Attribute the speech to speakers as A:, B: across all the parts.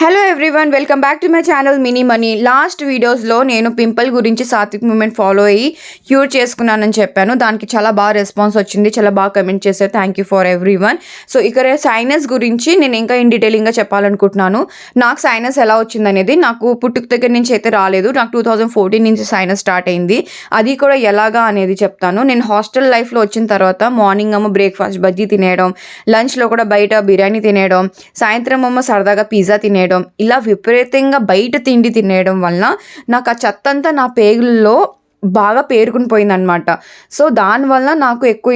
A: Hello everyone welcome back to my channel mini money last వీడియోస్లో నేను pimple గురించి Satvik movement follow అయ్యి cure చేసుకున్నానని చెప్పాను. దానికి చాలా బాగా రెస్పాన్స్ వచ్చింది చాలా బాగా కమెంట్ చేశారు. Thank you for everyone so ఇక్కడ సైనస్ గురించి నేను ఇంకా ఇన్ డీటెయిలింగ్గా చెప్పాలనుకుంటున్నాను. నాకు సైనస్ ఎలా వచ్చిందనేది నాకు పుట్టుక దగ్గర నుంచి అయితే రాలేదు. నాకు టూ థౌజండ్ ఫోర్టీన్ నుంచి సైనస్ స్టార్ట్ అయింది. అది కూడా ఎలాగా అనేది చెప్తాను. నేను హాస్టల్ లైఫ్లో వచ్చిన తర్వాత మార్నింగ్ అమ్మ బ్రేక్ఫాస్ట్ బజ్జీ తినేయడం లంచ్లో కూడా బయట బిర్యానీ తినేయడం సాయంత్రం అమ్మ సరదాగా పిజ్జా తినేయడం తినేయడం ఇలా విపరీతంగా బయట తిండి తినేయడం వలన నాకు ఆ చెత్త అంతా నా పేగుల్లో బాగా పేరుకుని పోయిందనమాట సో దానివల్ల నాకు ఎక్కువ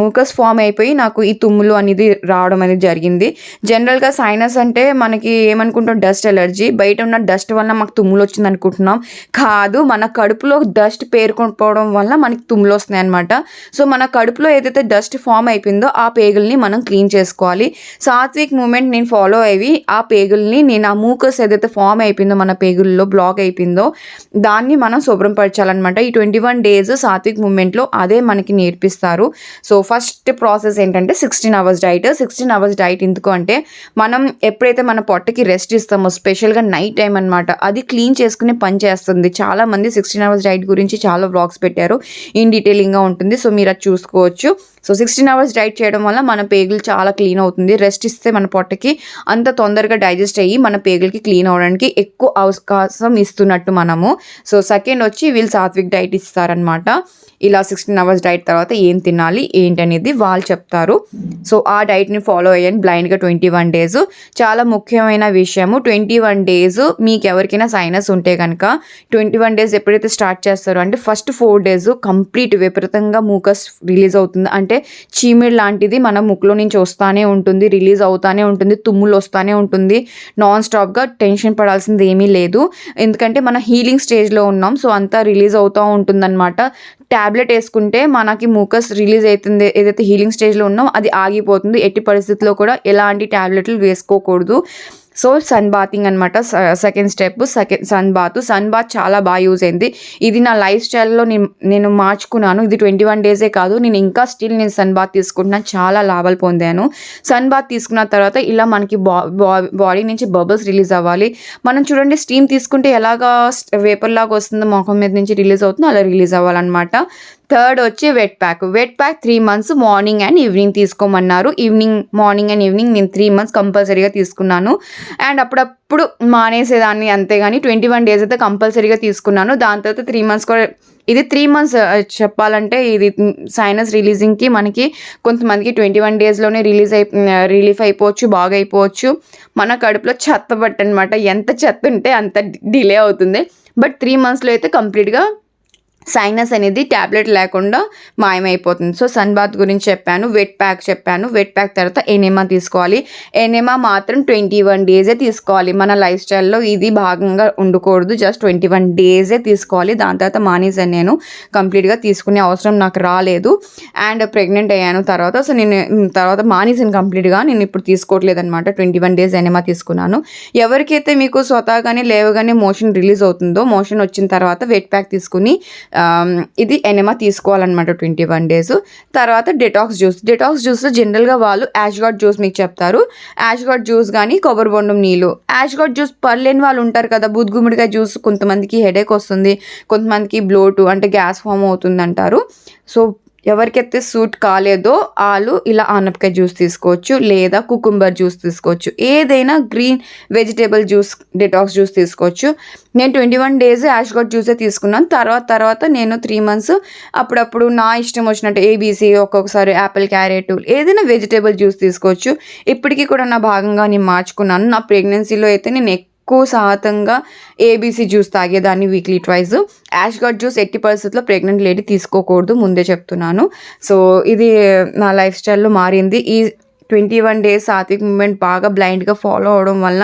A: మూకస్ ఫామ్ అయిపోయి నాకు ఈ తుమ్ములు అనేది రావడం అనేది జరిగింది. జనరల్గా సైనస్ అంటే మనకి ఏమనుకుంటాం డస్ట్ ఎలర్జీ బయట ఉన్న డస్ట్ వల్ల మాకు తుమ్ములు వచ్చింది అనుకుంటున్నాం. కాదు మన కడుపులో డస్ట్ పేరుకొని పోవడం వల్ల మనకి తుమ్ములు వస్తున్నాయి అనమాట సో మన కడుపులో ఏదైతే డస్ట్ ఫామ్ అయిపోయిందో ఆ పేగుల్ని మనం క్లీన్ చేసుకోవాలి. సాత్విక్ మూమెంట్ నేను ఫాలో అయ్యి ఆ పేగుల్ని నేను ఆ మూకస్ ఏదైతే ఫామ్ అయిపోయిందో మన పేగుల్లో బ్లాక్ అయిపోయిందో దాన్ని మనం శుభ్రం అనమాట ఈ ట్వంటీ వన్ డేస్ సాత్విక్ మూమెంట్లో అదే మనకి నేర్పిస్తారు. సో ఫస్ట్ ప్రాసెస్ ఏంటంటే sixteen hours diet. Sixteen hours diet ఎందుకు అంటే మనం ఎప్పుడైతే మన పొట్టకి రెస్ట్ ఇస్తామో స్పెషల్గా నైట్ టైం అనమాట అది క్లీన్ చేసుకునే పని చేస్తుంది. చాలా మంది సిక్స్టీన్ అవర్స్ డైట్ గురించి చాలా వ్లాగ్స్ పెట్టారు. ఇన్ డీటెయిలింగ్గా ఉంటుంది. సో మీరు అది చూసుకోవచ్చు. సో సిక్స్టీన్ అవర్స్ డైట్ చేయడం వల్ల మన పేగులు చాలా క్లీన్ అవుతుంది. రెస్ట్ ఇస్తే మన పొట్టకి అంత తొందరగా డైజెస్ట్ అయ్యి మన పేగులకి క్లీన్ అవ్వడానికి ఎక్కువ అవకాశం ఇస్తున్నట్టు మనము. సో సెకండ్ వచ్చి వీళ్ళు సాత్విక్ డైట్ ఇస్తారనమాట ఇలా సిక్స్టీన్ అవర్స్ డైట్ తర్వాత ఏం తినాలి ఏంటనేది వాళ్ళు చెప్తారు. సో ఆ డైట్ని ఫాలో అయ్యండి. బ్లైండ్గా ట్వంటీ వన్ డేస్ చాలా ముఖ్యమైన విషయము. ట్వంటీ వన్ డేస్ మీకు ఎవరికైనా సైనస్ ఉంటే కనుక ట్వంటీ వన్ డేస్ ఎప్పుడైతే స్టార్ట్ చేస్తారో అంటే ఫస్ట్ ఫోర్ డేస్ కంప్లీట్ విపరీతంగా మూకస్ రిలీజ్ అవుతుంది. అంటే చీమిడి లాంటిది మన ముక్కులో నుంచి వస్తానే ఉంటుంది రిలీజ్ అవుతానే ఉంటుంది తుమ్ములు వస్తానే ఉంటుంది. నాన్ స్టాప్గా టెన్షన్ పడాల్సింది ఏమీ లేదు. ఎందుకంటే మన హీలింగ్ స్టేజ్లో ఉన్నాం సో అంతా రిలీజ్ అవుతూ ఉంటుందన్నమాట. ట్యాబ్లెట్ వేసుకుంటే మనకి మూకస్ రిలీజ్ అవుతుంది ఏదైతే హీలింగ్ స్టేజ్లో ఉన్నామో అది ఆగిపోతుంది. ఎట్టి పరిస్థితుల్లో కూడా ఎలాంటి ట్యాబ్లెట్లు వేసుకోకూడదు. సో సన్ బాతింగ్ అనమాట second step second sun bath sun bath చాలా బాగా యూజ్ అయింది. ఇది నా లైఫ్ స్టైల్లో నేను నేను మార్చుకున్నాను. ఇది ట్వంటీ వన్ డేసే కాదు. నేను ఇంకా స్టిల్ నేను సన్ బాత్ తీసుకుంటున్నాను చాలా లాభాలు పొందాను. సన్ బాత్ తీసుకున్న తర్వాత ఇలా మనకి బా బాడీ నుంచి బబుల్స్ రిలీజ్ అవ్వాలి. మనం చూడండి స్టీమ్ తీసుకుంటే ఎలాగా వేపర్ లాగా వస్తుందో మొఖం మీద నుంచి రిలీజ్ అవుతుందో అలా రిలీజ్ అవ్వాలన్నమాట. థర్డ్ వచ్చి wet pack wet pack three months morning and evening తీసుకోమన్నారు. Evening morning and evening నేను త్రీ మంత్స్ కంపల్సరీగా తీసుకున్నాను. అండ్ అప్పుడప్పుడు మానేసేదాన్ని అంతేగాని ట్వంటీ వన్ డేస్ అయితే కంపల్సరీగా తీసుకున్నాను. దాని తర్వాత త్రీ మంత్స్ కూడా ఇది త్రీ మంత్స్ చెప్పాలంటే ఇది సైనస్ రిలీజింగ్కి మనకి కొంతమందికి ట్వంటీ వన్ డేస్లోనే రిలీజ్ అయి రిలీఫ్ అయిపోవచ్చు బాగా అయిపోవచ్చు. మన కడుపులో చెత్త పట్టనమాట. ఎంత చెత్త ఉంటే అంత డిలే అవుతుంది. బట్ త్రీ మంత్స్లో అయితే కంప్లీట్గా సైనస్ అనేది ట్యాబ్లెట్ లేకుండా మాయమైపోతుంది. సో సన్ బాత్ గురించి చెప్పాను వెట్ ప్యాక్ చెప్పాను. వెట్ ప్యాక్ తర్వాత ఎనెమా తీసుకోవాలి. ఎనెమా మాత్రం ట్వంటీ వన్ డేసే తీసుకోవాలి. మన లైఫ్ స్టైల్లో ఇది భాగంగా ఉండకూడదు. జస్ట్ ట్వంటీ వన్ డేసే తీసుకోవాలి. దాని తర్వాత మానేసాను నేను. కంప్లీట్గా తీసుకునే అవసరం నాకు రాలేదు. అండ్ ప్రెగ్నెంట్ అయ్యాను తర్వాత. సో నేను తర్వాత మానేసాను కంప్లీట్గా. నేను ఇప్పుడు తీసుకోవట్లేదు అనమాట ట్వంటీ వన్ డేస్ ఎనెమా తీసుకున్నాను. ఎవరికైతే మీకు స్వతహాగానే లేవగానే మోషన్ రిలీజ్ అవుతుందో మోషన్ వచ్చిన తర్వాత వెట్ ప్యాక్ తీసుకుని ఇది ఎనెమా తీసుకోవాలన్నమాట ట్వంటీ వన్ డేస్. తర్వాత డెటాక్స్ జ్యూస్ డెటాక్స్ జ్యూస్లో జనరల్గా వాళ్ళు యాష్గాడ్ జ్యూస్ మీకు చెప్తారు. యాష్గాడ్ జ్యూస్ కానీ కొబ్బరి బొండం నీళ్ళు. యాష్గాడ్ జ్యూస్ పర్లేని వాళ్ళు ఉంటారు కదా బుద్గుమిడిగా జ్యూస్ కొంతమందికి హెడేక్ వస్తుంది కొంతమందికి బ్లోటు అంటే గ్యాస్ ఫామ్ అవుతుంది అంటారు సో ఎవరికైతే సూట్ కాలేదో వాళ్ళు ఇలా ఆనపకాయ జ్యూస్ తీసుకోవచ్చు లేదా కుకుంబర్ జ్యూస్ తీసుకోవచ్చు. ఏదైనా green vegetable juice detox juice తీసుకోవచ్చు. నేను ట్వంటీ వన్ డేస్ యాష్గట్ జ్యూసే తీసుకున్నాను. తర్వాత తర్వాత నేను త్రీ మంత్స్ అప్పుడప్పుడు నా ఇష్టం వచ్చినట్టు ఏబీసీ ఒక్కొక్కసారి యాపిల్ క్యారెట్ ఏదైనా వెజిటేబుల్ జ్యూస్ తీసుకోవచ్చు. ఇప్పటికీ కూడా నా భాగంగా నేను మార్చుకున్నాను. నా ప్రెగ్నెన్సీలో అయితే నేను ఎక్కువ శాతంగా ABC juice తాగేదాన్ని weekly twice ash gourd juice ఎట్టి పరిస్థితుల్లో ప్రెగ్నెంట్ లేడీ తీసుకోకూడదు ముందే చెప్తున్నాను. సో ఇది నా లైఫ్ స్టైల్లో మారింది. ఈ twenty one days Sattvik movement బాగా బ్లైండ్గా ఫాలో అవడం వల్ల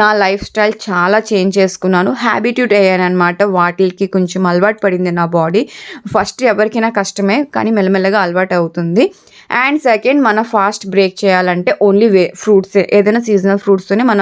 A: నా లైఫ్ స్టైల్ చాలా చేంజ్ చేసుకున్నాను. హ్యాబిట్యూట్ అయ్యాను అనమాట వాటికి కొంచెం అలవాటు పడింది నా బాడీ. ఫస్ట్ ఎవరికైనా కష్టమే కానీ మెల్లమెల్లగా అలవాటు అవుతుంది. అండ్ సెకండ్ మన ఫాస్ట్ బ్రేక్ చేయాలంటే ఓన్లీ వే ఫ్రూట్స్ ఏదైనా సీజనల్ ఫ్రూట్స్తోనే మన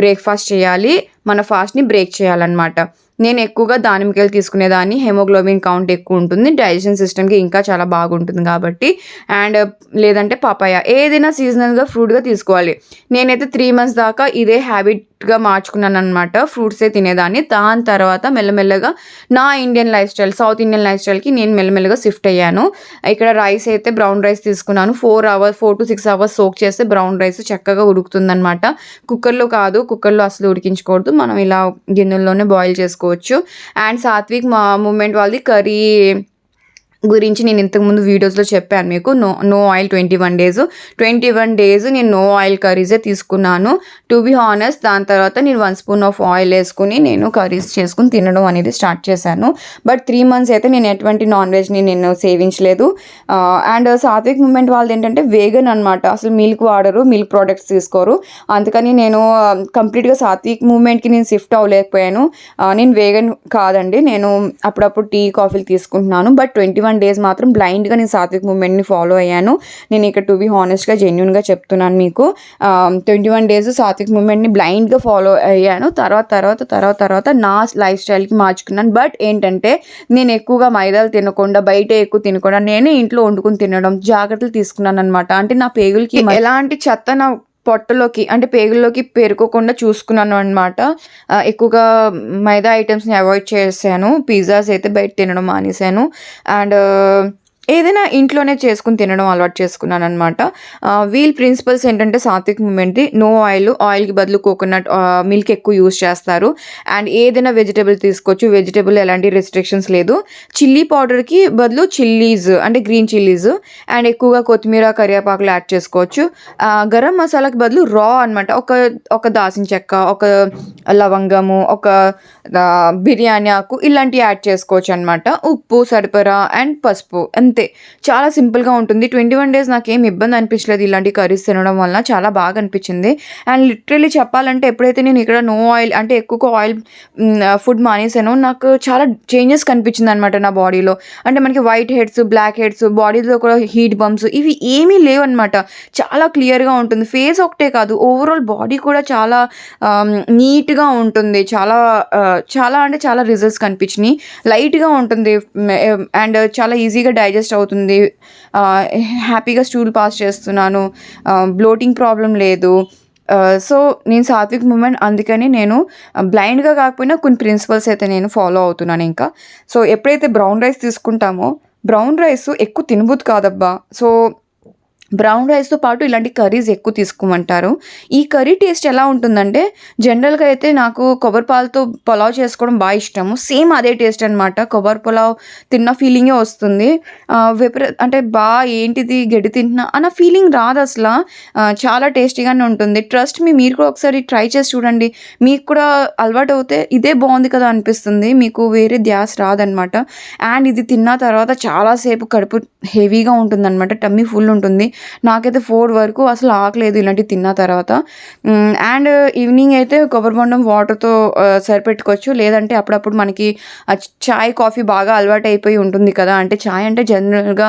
A: బ్రేక్ఫాస్ట్ చేయాలి. మన ఫాస్ట్ని బ్రేక్ చేయాలన్నమాట. నేను ఎక్కువగా దానిమ్మకాయలు తీసుకునేదాన్ని. హెమోగ్లోబిన్ కౌంట్ ఎక్కువ ఉంటుంది. డైజెషన్ సిస్టమ్కి ఇంకా చాలా బాగుంటుంది కాబట్టి. అండ్ లేదంటే పపాయ. ఏదైనా సీజనల్గా ఫ్రూట్గా తీసుకోవాలి. నేనైతే త్రీ మంత్స్ దాకా ఇదే హ్యాబిట్ గా మార్చుకున్నాను అనమాట ఫ్రూట్సే తినేదాన్ని. దాని తర్వాత మెల్లమెల్లగా నా Indian life style south Indian life స్టైల్కి నేను మెల్లమెల్లగా షిఫ్ట్ అయ్యాను. ఇక్కడ రైస్ అయితే బ్రౌన్ రైస్ తీసుకున్నాను. Four hours four to six hours soak చేస్తే బ్రౌన్ రైస్ చక్కగా ఉడుకుతుందనమాట కుక్కర్లో కాదు కుక్కర్లో అసలు ఉడికించకూడదు మనం ఇలా గిన్నెల్లోనే బాయిల్ చేసుకోవచ్చు. అండ్ సాత్విక్ మా మూమెంట్ వాళ్ళది కర్రీ గురించి నేను ఇంతకుముందు వీడియోస్లో చెప్పాను మీకు. No no oil twenty one days twenty one days నేను నో ఆయిల్ కర్రీసే తీసుకున్నాను. టు బి హానెస్ట్ దాని తర్వాత నేను వన్ స్పూన్ ఆఫ్ ఆయిల్ వేసుకుని నేను కర్రీస్ చేసుకుని తినడం అనేది స్టార్ట్ చేశాను. బట్ త్రీ మంత్స్ అయితే నేను ఎటువంటి నాన్ వెజ్ని నేను సేవించలేదు. అండ్ సాత్విక్ మూమెంట్ వాళ్ళది ఏంటంటే వేగన్ అనమాట అసలు మిల్క్ వాడరు మిల్క్ ప్రోడక్ట్స్ తీసుకోరు. అందుకని నేను కంప్లీట్గా సాత్విక్ మూమెంట్కి నేను షిఫ్ట్ అవ్వలేకపోయాను. నేను వేగన్ కాదండి. నేను అప్పుడప్పుడు టీ కాఫీలు తీసుకుంటున్నాను. బట్ ట్వంటీ వన్ డేస్ మాత్రం బ్లైండ్గా నేను సాత్విక్ మూమెంట్ని ఫాలో అయ్యాను. నేను ఇక్కడ టు బి హానెస్ట్గా జెన్యున్గా చెప్తున్నాను మీకు. ట్వంటీ వన్ డేస్ సాత్విక్ మూమెంట్ని బ్లైండ్గా ఫాలో అయ్యాను. తర్వాత తర్వాత తర్వాత తర్వాత నా లైఫ్ స్టైల్కి మార్చుకున్నాను. బట్ ఏంటంటే నేను ఎక్కువగా మైదాలు తినకుండా బయట ఎక్కువ తినకుండా నేనే ఇంట్లో వండుకుని తినడం జాగ్రత్తలు తీసుకున్నాను అనమాట అంటే నా పేగులకి ఎలాంటి చెత్త నా పొట్టలోకి అంటే పేగుల్లోకి పేరుకోకుండా చూసుకున్నాను అనమాట ఎక్కువగా మైదా ఐటమ్స్ని అవాయిడ్ చేశాను. పిజ్జాస్ అయితే బయట తినడం మానేశాను. అండ్ ఏదైనా ఇంట్లోనే చేసుకుని తినడం అలవాటు చేసుకున్నాను అనమాట వీల్ ప్రిన్సిపల్స్ ఏంటంటే సాత్విక్ మూమెంట్ నో ఆయిల్ ఆయిల్కి బదులు కోకోనట్ మిల్క్ ఎక్కువ యూస్ చేస్తారు. అండ్ ఏదైనా వెజిటేబుల్ తీసుకోవచ్చు. వెజిటేబుల్ ఎలాంటి రెస్ట్రిక్షన్స్ లేదు. చిల్లీ పౌడర్కి బదులు చిల్లీస్ అంటే గ్రీన్ చిల్లీస్. అండ్ ఎక్కువగా కొత్తిమీర కరివేపాకులు యాడ్ చేసుకోవచ్చు. గరం మసాలాకి బదులు రా అనమాట ఒక ఒక దాసిన చెక్క ఒక లవంగము ఒక బిర్యానీ ఆకు ఇలాంటివి యాడ్ చేసుకోవచ్చు అనమాట ఉప్పు సరిపరా అండ్ పసుపు. అండ్ అంతే. చాలా సింపుల్గా ఉంటుంది. ట్వంటీ వన్ డేస్ నాకు ఏం ఇబ్బంది అనిపించలేదు ఇలాంటి కర్రీస్ తినడం వల్ల. చాలా బాగా అనిపించింది. అండ్ లిటరలీ చెప్పాలంటే ఎప్పుడైతే నేను ఇక్కడ నో ఆయిల్ అంటే ఎక్కువ ఆయిల్ ఫుడ్ మానేసానో నాకు చాలా చేంజెస్ కనిపించింది అనమాట నా బాడీలో. అంటే మనకి వైట్ హెడ్స్ బ్లాక్ హెడ్స్ బాడీలో కూడా హీట్ బంప్స్ ఇవి ఏమీ లేవు చాలా క్లియర్గా ఉంటుంది. ఫేస్ ఒకటే కాదు ఓవరాల్ బాడీ కూడా చాలా నీట్గా ఉంటుంది. చాలా చాలా అంటే చాలా రిజల్ట్స్ కనిపించినాయి. లైట్గా ఉంటుంది. అండ్ చాలా ఈజీగా డైజెస్ట్ అవుతుంది. హ్యాపీగా స్టూల్ పాస్ చేస్తున్నాను. బ్లోటింగ్ ప్రాబ్లం లేదు. సో నేను సాత్విక్ మూమెంట్ అందుకని నేను బ్లైండ్గా కాకపోయినా కొన్ని ప్రిన్సిపల్స్ అయితే నేను ఫాలో అవుతున్నాను ఇంకా. సో ఎప్పుడైతే బ్రౌన్ రైస్ తీసుకుంటామో బ్రౌన్ రైస్ ఎక్కువ తినబుద్దు కాదబ్బా. సో బ్రౌన్ రైస్తో పాటు ఇలాంటి కర్రీస్ ఎక్కువ తీసుకోమంటారు. ఈ కర్రీ టేస్ట్ ఎలా ఉంటుందంటే జనరల్గా అయితే నాకు కొబ్బరి పాలతో పులావ్ చేసుకోవడం బాగా ఇష్టము. సేమ్ అదే టేస్ట్ అనమాట కొబ్బరి పులావ్ తిన్న ఫీలింగే వస్తుంది. విపరీ అంటే బాగా ఏంటిది గడ్డి తింటున్నా అన్న ఫీలింగ్ రాదు అసలు. చాలా టేస్టీగానే ఉంటుంది. ట్రస్ట్ మీ మీరు కూడా ఒకసారి ట్రై చేసి చూడండి. మీకు కూడా అలవాటు అవుతే ఇదే బాగుంది కదా అనిపిస్తుంది. మీకు వేరే ధ్యాస రాదనమాట అండ్ ఇది తిన్న తర్వాత చాలాసేపు కడుపు హెవీగా ఉంటుందన్నమాట. టమ్మీ ఫుల్ ఉంటుంది. నాకైతే ఫోర్ వరకు అసలు ఆకలేదు ఇలాంటివి తిన్న తర్వాత. అండ్ ఈవినింగ్ అయితే కొబ్బరి బొండం వాటర్తో సరిపెట్టుకోవచ్చు. లేదంటే అప్పుడప్పుడు మనకి చాయ్ కాఫీ బాగా అలవాటు అయిపోయి ఉంటుంది కదా. అంటే చాయ్ అంటే జనరల్గా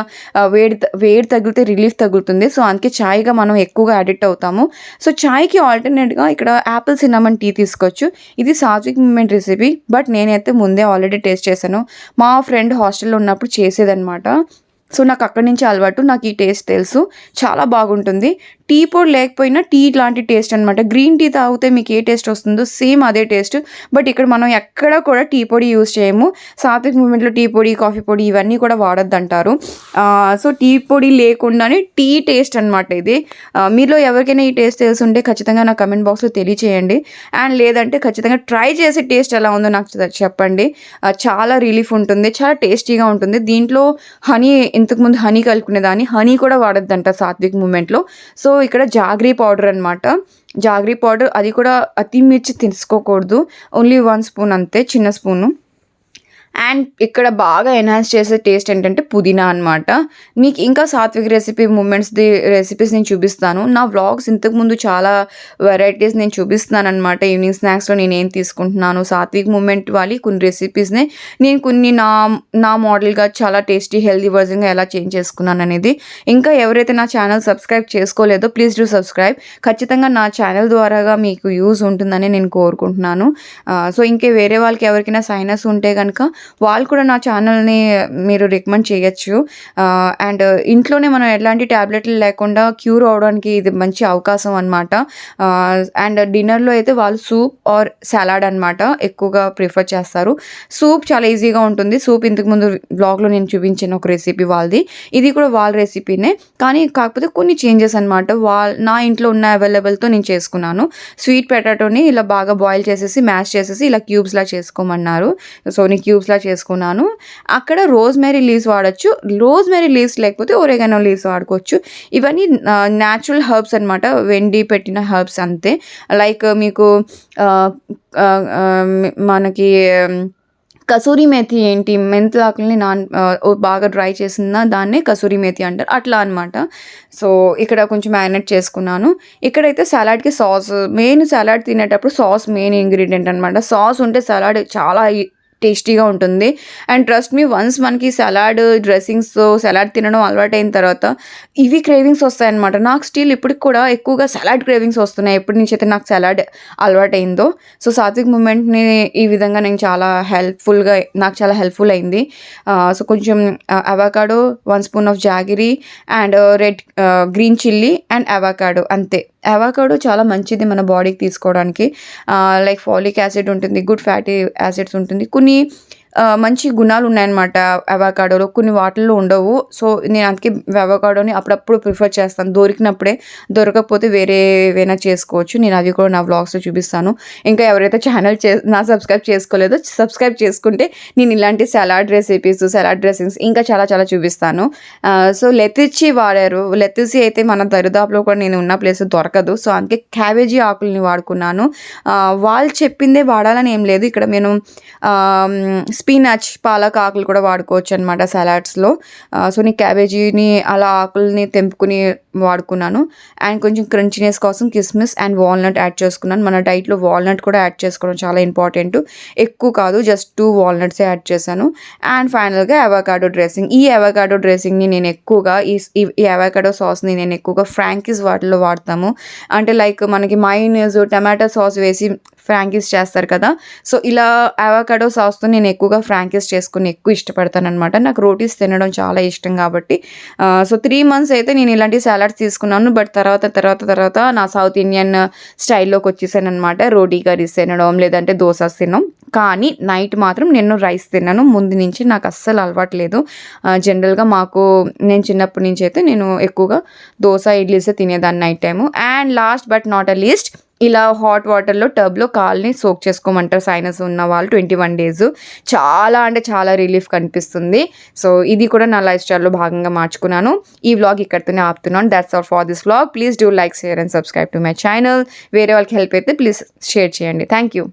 A: వేడి వేడి తగిలితే రిలీఫ్ తగులుతుంది. సో అందుకే చాయ్గా మనం ఎక్కువగా అడిక్ట్ అవుతాము. సో చాయ్కి ఆల్టర్నేట్గా ఇక్కడ యాపిల్ సిన్నమన్ టీ తీసుకోవచ్చు. ఇది సాత్విక్ మూమెంట్ రెసిపీ బట్ నేనైతే ముందే ఆల్రెడీ టేస్ట్ చేశాను. మా ఫ్రెండ్ హాస్టల్లో ఉన్నప్పుడు చేసేదనమాట సో నాకు అక్కడి నుంచి అలవాటు. నాకు ఈ టేస్ట్ తెలుసు. చాలా బాగుంటుంది. టీ పొడి లేకపోయినా టీ లాంటి టేస్ట్ అనమాట గ్రీన్ టీ తాగితే మీకు ఏ టేస్ట్ వస్తుందో సేమ్ అదే టేస్ట్. బట్ ఇక్కడ మనం ఎక్కడ కూడా టీ పొడి యూస్ చేయము. సాత్విక్ మూమెంట్లో టీ పొడి కాఫీ పొడి ఇవన్నీ కూడా వాడొద్దు అంటారు సో టీ పొడి లేకుండానే టీ టేస్ట్ అనమాట ఇది. మీలో ఎవరికైనా ఈ టేస్ట్ తెలుసుంటే ఖచ్చితంగా నా కమెంట్ బాక్స్లో తెలియచేయండి. అండ్ లేదంటే ఖచ్చితంగా ట్రై చేసే టేస్ట్ ఎలా ఉందో నాకు చెప్పండి. చాలా రిలీఫ్ ఉంటుంది. చాలా టేస్టీగా ఉంటుంది. దీంట్లో హనీ ఇంతకుముందు హనీ కలుపుకునేదాన్ని హనీ కూడా వాడద్దంట సాత్విక్ మూమెంట్లో. సో ఇక్కడ జాగ్రీ పౌడర్ అనమాట జాగ్రీ పౌడర్ అది కూడా అతి మిర్చి తీసుకోకూడదు. ఓన్లీ వన్ స్పూన్ అంతే చిన్న స్పూను. అండ్ ఇక్కడ బాగా ఎన్హాన్స్ చేసే టేస్ట్ ఏంటంటే పుదీనా అనమాట మీకు ఇంకా సాత్విక్ రెసిపీ మూమెంట్స్ది రెసిపీస్ నేను చూపిస్తాను. నా వ్లాగ్స్ ఇంతకుముందు చాలా వెరైటీస్ నేను చూపిస్తున్నాను అనమాట ఈవినింగ్ స్నాక్స్లో నేను ఏం తీసుకుంటున్నాను సాత్విక్ మూమెంట్ వాళ్ళు కొన్ని రెసిపీస్ని నేను కొన్ని నా నా మోడల్గా చాలా టేస్టీ హెల్దీ వర్జన్గా ఎలా చేంజ్ చేసుకున్నాను అనేది. ఇంకా ఎవరైతే నా ఛానల్ సబ్స్క్రైబ్ చేసుకోలేదో ప్లీజ్ డూ సబ్స్క్రైబ్ ఖచ్చితంగా నా ఛానల్ ద్వారాగా మీకు యూజ్ ఉంటుందని నేను కోరుకుంటున్నాను. సో ఇంకే వేరే వాళ్ళకి ఎవరికైనా సైనస్ ఉంటే కనుక వాళ్ళు కూడా నా ఛానల్ని మీరు రికమెండ్ చేయొచ్చు. అండ్ ఇంట్లోనే మనం ఎలాంటి ట్యాబ్లెట్లు లేకుండా క్యూర్ అవడానికి ఇది మంచి అవకాశం అనమాట అండ్ డిన్నర్లో అయితే వాళ్ళు సూప్ ఆర్ సలాడ్ అనమాట ఎక్కువగా ప్రిఫర్ చేస్తారు. సూప్ చాలా ఈజీగా ఉంటుంది. సూప్ ఇంతకు ముందు బ్లాగ్లో నేను చూపించిన ఒక రెసిపీ వాళ్ళది. ఇది కూడా వాళ్ళ రెసిపీనే కానీ కాకపోతే కొన్ని చేంజెస్ అనమాట వాళ్ళ నా ఇంట్లో ఉన్న అవైలబుల్తో నేను చేసుకున్నాను. స్వీట్ పొటాటోని ఇలా బాగా బాయిల్ చేసేసి మ్యాష్ చేసేసి ఇలా క్యూబ్స్లా చేసుకోమన్నారు. సో నేను క్యూబ్స్లా చేసుకున్నాను. అక్కడ రోజ్మెరీ లీవ్స్ వాడచ్చు. రోజ్మెరీ లీవ్స్ లేకపోతే ఒరేగానో లీవ్స్ వాడుకోవచ్చు. ఇవన్నీ న్యాచురల్ హర్బ్స్ అనమాట వెండి పెట్టిన హర్బ్స్ అంతే. లైక్ మీకు మనకి కసూరి మేతి ఏంటి? మెంతులు ఆకుల్ని నాన్ బాగా డ్రై చేసిన దాన్నే కసూరి మేతి అంటారు. అట్లా అనమాట సో ఇక్కడ కొంచెం మ్యారినేట్ చేసుకున్నాను. ఇక్కడైతే సలాడ్కి సాస్ మెయిన్ సలాడ్ తినేటప్పుడు సాస్ మెయిన్ ఇంగ్రీడియంట్ అనమాట సాస్ ఉంటే సలాడ్ చాలా టేస్టీగా ఉంటుంది. అండ్ ట్రస్ట్ మీ వన్స్ మనకి సలాడ్ డ్రెస్సింగ్స్ సలాడ్ తినడం అలవాటైన తర్వాత ఇవి క్రేవింగ్స్ వస్తాయన్నమాట. నాకు స్టిల్ ఇప్పటికి కూడా ఎక్కువగా సలాడ్ క్రేవింగ్స్ వస్తున్నాయి. ఎప్పటి నుంచి అయితే నాకు సలాడ్ అలవాటైందో. సో సాత్విక్ మూమెంట్ని ఈ విధంగా నేను చాలా హెల్ప్ఫుల్గా నాకు చాలా హెల్ప్ఫుల్ అయింది. సో కొంచెం avocado one spoon of jaggery and red green chilli and avocado అంతే. అవాకాడో చాలా మంచిది మన బాడీకి తీసుకోవడానికి. లైక్ ఫాలిక్ యాసిడ్ ఉంటుంది గుడ్ ఫ్యాటీ యాసిడ్స్ ఉంటుంది. కొన్ని ఆ, మంచి గుణాలు ఉన్నాయన్నమాట అవకాడోలో. కొన్ని వాటిల్లో ఉండవు. సో నేను అందుకే అవకాడోని అప్పుడప్పుడు ప్రిఫర్ చేస్తాను. దొరికినప్పుడే దొరకకపోతే వేరే ఏవైనా చేసుకోవచ్చు. నేను అవి కూడా నా వ్లాగ్స్లో చూపిస్తాను. ఇంకా ఎవరైతే ఛానల్ చే నా సబ్స్క్రైబ్ చేసుకోలేదో సబ్స్క్రైబ్ చేసుకుంటే నేను ఇలాంటి సలాడ్ రెసిపీస్ సలాడ్ డ్రెస్సింగ్స్ ఇంకా చాలా చాలా చూపిస్తాను. సో లెతిచ్చి వాడారు. లెతిచి అయితే మన దరిదాపులో కూడా నేను ఉన్న ప్లేస్ దొరకదు. సో అందుకే క్యాబేజీ ఆకుల్ని వాడుకున్నాను. వాళ్ళు చెప్పిందే వాడాలని ఏం లేదు. ఇక్కడ నేను స్పినాచ్ పాలక్ ఆకులు కూడా వాడుకోవచ్చు అనమాట సలాడ్స్లో. సో నేను క్యాబేజీని అలా ఆకుల్ని తెంపుకుని వాడుకున్నాను. అండ్ కొంచెం క్రంచినెస్ కోసం కిస్మిస్ అండ్ వాల్నట్ యాడ్ చేసుకున్నాను. మన డైట్లో వాల్నట్ కూడా యాడ్ చేసుకోవడం చాలా ఇంపార్టెంట్. ఎక్కువ కాదు జస్ట్ టూ వాల్నట్సే యాడ్ చేశాను. అండ్ ఫైనల్గా అవకాడో డ్రెస్సింగ్. ఈ అవకాడో డ్రెస్సింగ్ని నేను ఎక్కువగా ఈ ఈ- అవకాడో సాస్ని నేను ఎక్కువగా ఫ్రాంకీస్ వాటిలో వాడతాము. అంటే లైక్ మనకి మైనస్ టమాటో సాస్ వేసి ఫ్రాంకీస్ చేస్తారు కదా. సో ఇలా అవకాడో సాస్తో నేను ఎక్కువ ఎక్కువగా ఫ్రాంకీస్ చేసుకుని ఎక్కువ ఇష్టపడతాను అనమాట నాకు రోటీస్ తినడం చాలా ఇష్టం కాబట్టి సో త్రీ మంత్స్ అయితే నేను ఇలాంటి సాలడ్స్ తీసుకున్నాను. బట్ తర్వాత తర్వాత తర్వాత నా సౌత్ ఇండియన్ స్టైల్లోకి వచ్చేసాను అనమాట రోటీ కర్రీస్ తినడం లేదంటే దోసాస్ తినడం. కానీ నైట్ మాత్రం నేను రైస్ తిన్నాను. ముందు నుంచి నాకు అస్సలు అలవాట్లేదు జనరల్గా మాకు నేను చిన్నప్పటి నుంచి అయితే నేను ఎక్కువగా దోశ ఇడ్లీసే తినేదాన్ని night time and last but not a least ఇలా హాట్ వాటర్లో టబ్లో కాల్ని సోక్ చేసుకోమంటారు. సైనస్ ఉన్న వాళ్ళు ట్వంటీ వన్ డేస్ చాలా అంటే చాలా రిలీఫ్ కనిపిస్తుంది. సో ఇది కూడా నా లైఫ్ స్టైల్లో భాగంగా మార్చుకున్నాను. ఈ వ్లాగ్ ఇక్కడితోనే ఆపుతున్నాను. That's all for this vlog please do like share and subscribe to my channel వేరే వాళ్ళకి హెల్ప్ అయితే ప్లీజ్ షేర్ చేయండి. Thank you